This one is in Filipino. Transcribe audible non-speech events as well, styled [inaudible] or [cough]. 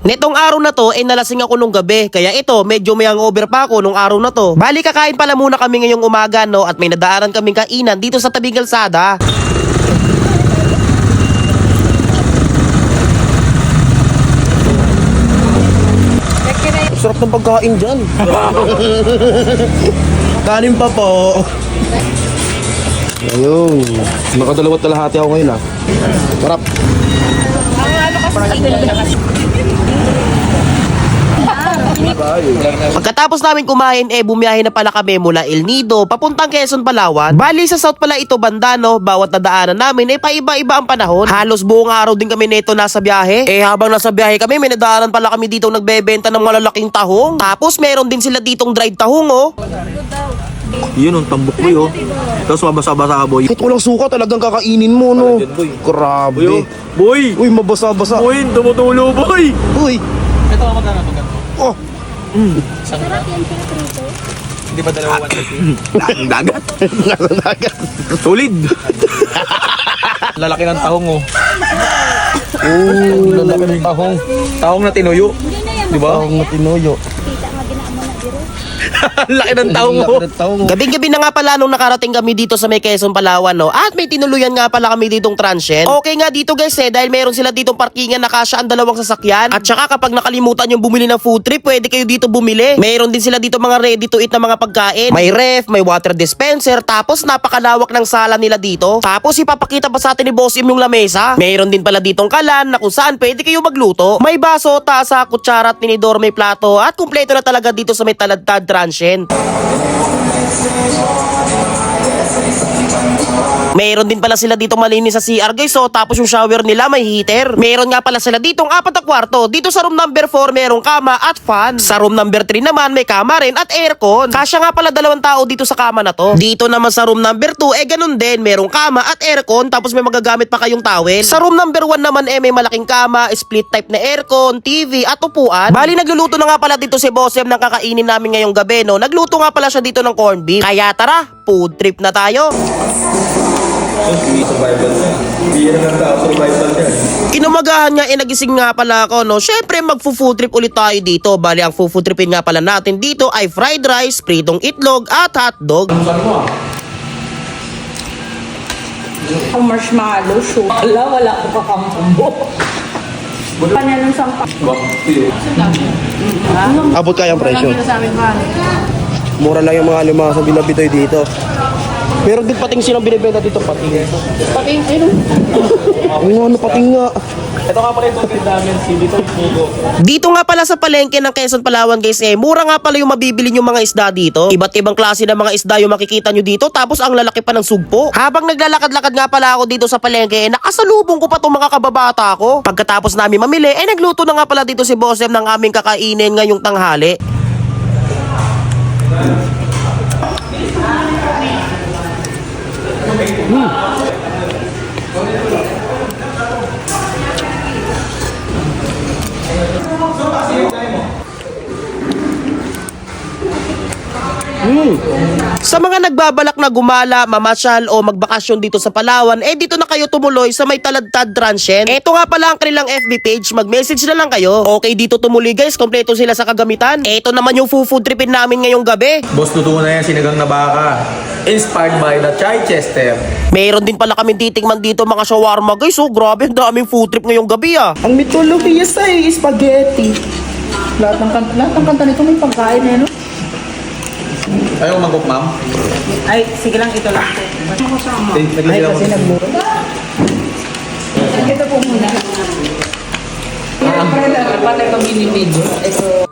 Netong araw na to, eh nalasing ako nung gabi. Kaya ito, medyo may hangover pa ako nung araw na to. Bali, kakain pala muna kami ngayong umaga, no? At may nadaanan kaming kainan dito sa tabing kalsada. Sarap ng pagkain dyan. [laughs] Kanin pa po. Ayun. Nakadalawat kalahati ako ngayon ah. Sarap. Pagkatapos namin kumain, eh bumiyahe na pala kami mula El Nido, papuntang Quezon, Palawan. Bali sa south pala ito banda, no? Bawat nadaanan namin, eh paiba-iba ang panahon. Halos buong araw din kami neto nasa biyahe. Eh habang nasa biyahe kami, may nadaanan pala kami dito nagbebenta ng malalaking tahong. Tapos meron din sila ditong dried tahong, oh. Yun, ang tambok boy, oh. Tapos mabasa-basa ka, boy. Kahit walang suka talagang kakainin mo no. Talagang, boy. Grabe. Boy, oh. Boy! Uy, mabasa-basa. Boy, tumutulo, boy! Uy. Ito ako magkano Oh, Hindi ba dalawa 150? Dagat. nasa dagat. Solid! Lalaki ng tahong, oh. Oh, Lalaki ng tahong. Tahong na tinuyo. Di ba? ang matinuyo. [laughs] Laki ng tahong, oh. Taong Gabing-gabi na nga pala nung nakarating kami dito sa may Quezon, Palawan, no? At may tinuluyan nga pala kami ditong transient. Okay nga dito guys eh, dahil meron sila ditong parkingan na kasya ang dalawang sasakyan. At saka kapag nakalimutan yung bumili ng food trip, pwede kayo dito bumili. Meron din sila dito mga ready to eat na mga pagkain. May ref, may water dispenser, tapos napakalawak ng sala nila dito. Tapos ipapakita pa sa atin ni Boss Im yung lamesa. Meron din pala ditong kalan na kung saan pwede kayo magluto. May baso, tasa, kutsara at tinidor, may plato at kumpleto na talaga dito sa may taladtad transient pansyin. Meron din pala sila dito malinis sa CR guys so tapos yung shower nila may heater. Meron nga pala sila ditong apat na kwarto. Dito sa room number 4 merong kama at fan. Sa room number 3 naman may kama rin at aircon. Kasya nga pala dalawang tao dito sa kama na to. Dito naman sa room number 2 eh ganun din merong kama at aircon tapos may magagamit pa kayong towel. Sa room number 1 naman eh may malaking kama, split type na aircon, TV at upuan. Bali nagluluto na nga pala dito si Bossem ng kakainin namin ngayong gabi no. Nagluto nga pala siya dito ng corned beef. Kaya tara, food trip na tayo. Survival niya. Hindi yan ang tao survival niya. Kinumagahan nga, eh, nagising nga pala ako, no? Syempre, magfo-food trip ulit tayo dito. Bali, ang food tripin nga pala natin dito ay fried rice, pritong itlog, at hotdog. Ang marshmallow, show. Wala, wala ko kakambo. Kanya ng sampa. abot kaya ang presyo. Mura lang yung mga lima sa binabitoy dito. Meron din pating silang binibenta dito pating. Pating, ayun. [laughs] Ayun, ano pating nga. Ito nga pala yung tubig namin, si Dito Pugo. Dito nga pala sa palengke ng Quezon, Palawan, guys, eh, mura nga pala yung mabibili yung mga isda dito. Iba't ibang klase ng mga isda yung makikita nyo dito, tapos ang lalaki pa ng sugpo. Habang naglalakad-lakad nga pala ako dito sa palengke, eh, nakasalubong ko pa itong mga kababata ko. Pagkatapos namin mamili, eh, nagluto na nga pala dito si Bossem ng aming kakainin ngayong tanghali. Sa mga nagbabalak na gumala, mamasyal o magbakasyon dito sa Palawan, eh dito na kayo tumuloy sa may taladtad transient. Ito nga pala ang kanilang FB page, mag-message na lang kayo. Okay dito tumuloy guys, kompleto sila sa kagamitan. Ito naman yung food tripin namin ngayong gabi. Boss, luto na yan, sinigang na baka. Inspired by the Chichester. Mayroon din pala kami titingman dito mga shawarma guys, oh grabe ang daming food trip ngayong gabi ah. Ang mitologiya sa spaghetti. Lahat ng kanta, lahat ng kanta nito may pagkain eh, no? Ayaw mangkok, ma'am? Ay, sige lang, ito lang. Ano kasama? Eh, naging Ay, kasi mo- nagluro. Ito po muna. Patay pag binibidyo. Ito.